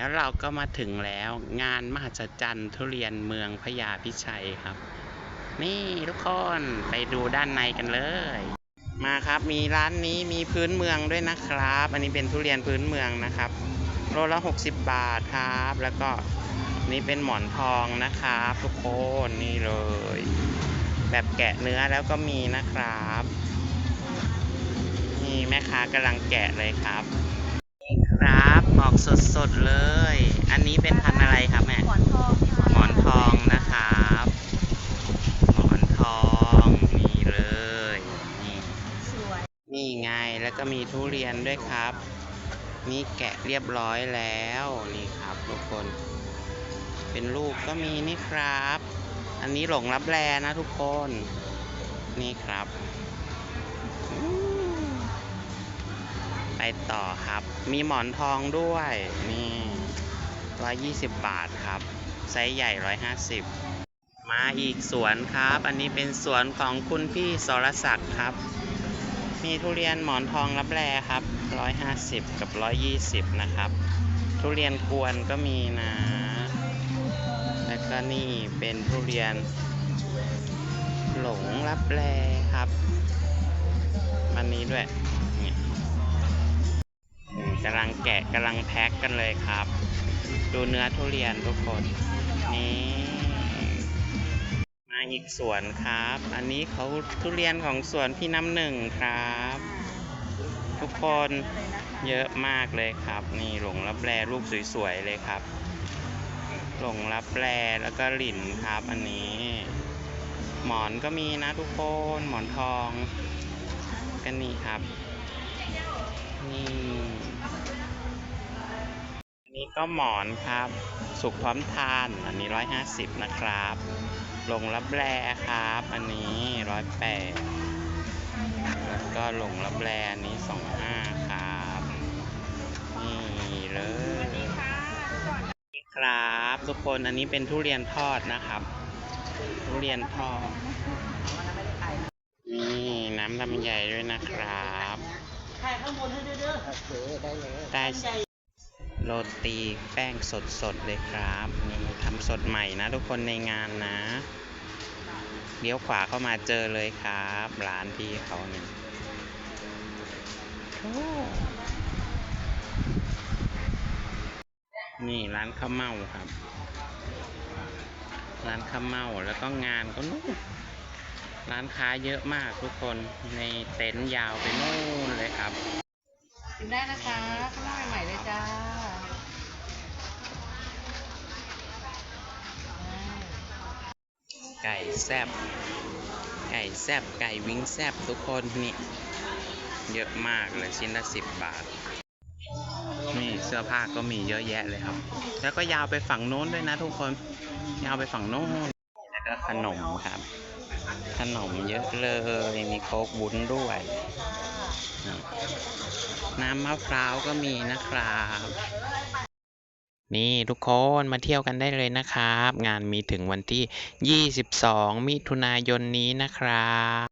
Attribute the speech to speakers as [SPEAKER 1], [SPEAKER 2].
[SPEAKER 1] แล้วเราก็มาถึงแล้วงานมหัศจรรย์ทุเรียนเมืองพญาพิชัยครับ นี่ทุกคนไปดูด้านในกันเลย มาครับมีร้านนี้มีพื้นเมืองด้วยนะครับ อันนี้เป็นทุเรียนพื้นเมืองนะครับโลละ 60 บาทครับ แล้วก็นี่เป็นหมอนทองนะครับ ทุกคนนี่เลย แบบแกะเนื้อแล้วก็มีนะครับนี่แม่ค้ากำลังแกะเลยครับนี่ครับ ออกสดๆเลย อันนี้เป็นพันธุ์อะไรครับแม่
[SPEAKER 2] หมอนทองค่ะ
[SPEAKER 1] หมอนทองนะครับ หมอนทองนี่เลย นี่
[SPEAKER 2] สวย
[SPEAKER 1] นี่ไง แล้วก็มีทุเรียนด้วยครับ นี่แกะเรียบร้อยแล้ว นี่ครับทุกคน เป็นลูกก็มีนี่ครับ อันนี้หลงรับแลนะทุกคน นี่ครับ ต่อครับ มีหมอนทองด้วย นี่ร้อยยี่สิบบาทครับ ไซส์ใหญ่ร้อยห้าสิบมาอีกสวนครับ อันนี้เป็นสวนของคุณพี่สรศักดิ์ครับ มีทุเรียนหมอนทองรับแลครับร้อยห้าสิบกับร้อยยี่สิบนะครับ ทุเรียนกวนก็มีนะ แล้วก็นี่เป็นทุเรียนหลงรับแลครับมันนี้ด้วยนี่อืม กำลังแกะกำลังแพ็คกันเลยครับ ดูเนื้อทุเรียนทุกคนนี่มาอีกสวนครับ อันนี้เขาทุเรียนของสวนพี่น้ำหนึ่งครับ ทุกคนเยอะมากเลยครับ นี่หลงรับแลรูปสวยๆเลยครับ หลงรับแลแล้วก็หลินครับ อันนี้ หมอนก็มีนะทุกคนหมอนทองก็นี่ครับ นี่ ก็หมอนครับ สุกพร้อมทาน อันนี้ร้อยห้าสิบนะครับหลงรับแลครับ อันนี้ร้อยแปดแล้วก็หลงรับแลอันนี้สองห้าครับ นี่เลยนี่ครับ ทุกคนอันนี้เป็นทุเรียนทอดนะครับ ทุเรียนทอด นี่น้ำลำไยด้วยนะครับ
[SPEAKER 2] ถ่ายข้างบนให้ด้วยเด้อโอเคได้เลย
[SPEAKER 1] ได้ โรตีแป้งสดๆเลยครับนี่ทำสดใหม่นะทุกคนในงานนะเลี้ยวขวาเข้ามาเจอเลยครับร้านพี่เขาเนี่ยนี่ร้านข้าวเม่าครับ ร้านข้าวเม่าแล้วก็งานก็นู่นร้านค้าเยอะมากทุกคนในเต็นท์ยาวไปนู่นเลยครับ
[SPEAKER 2] ชิมได้นะคะข้างหน้าใหม่ๆเลยจ้า
[SPEAKER 1] ไก่แซบไก่แซบไก่วิงแซบทุกคนนี่เยอะมากเลยชิ้นละสิบบาท นี่เสื้อผ้าก็มีเยอะแยะเลยครับ แล้วก็ยาวไปฝั่งโน้นด้วยนะทุกคน ยาวไปฝั่งโน้น แล้วก็ขนมครับ ขนมเยอะเลย มีโค้กวุ้นด้วย น้ำมะพร้าวก็มีนะครับ นี่ทุกคนมาเที่ยวกันได้เลยนะครับ งานมีถึงวันที่ 22 มิถุนายนนี้นะครับ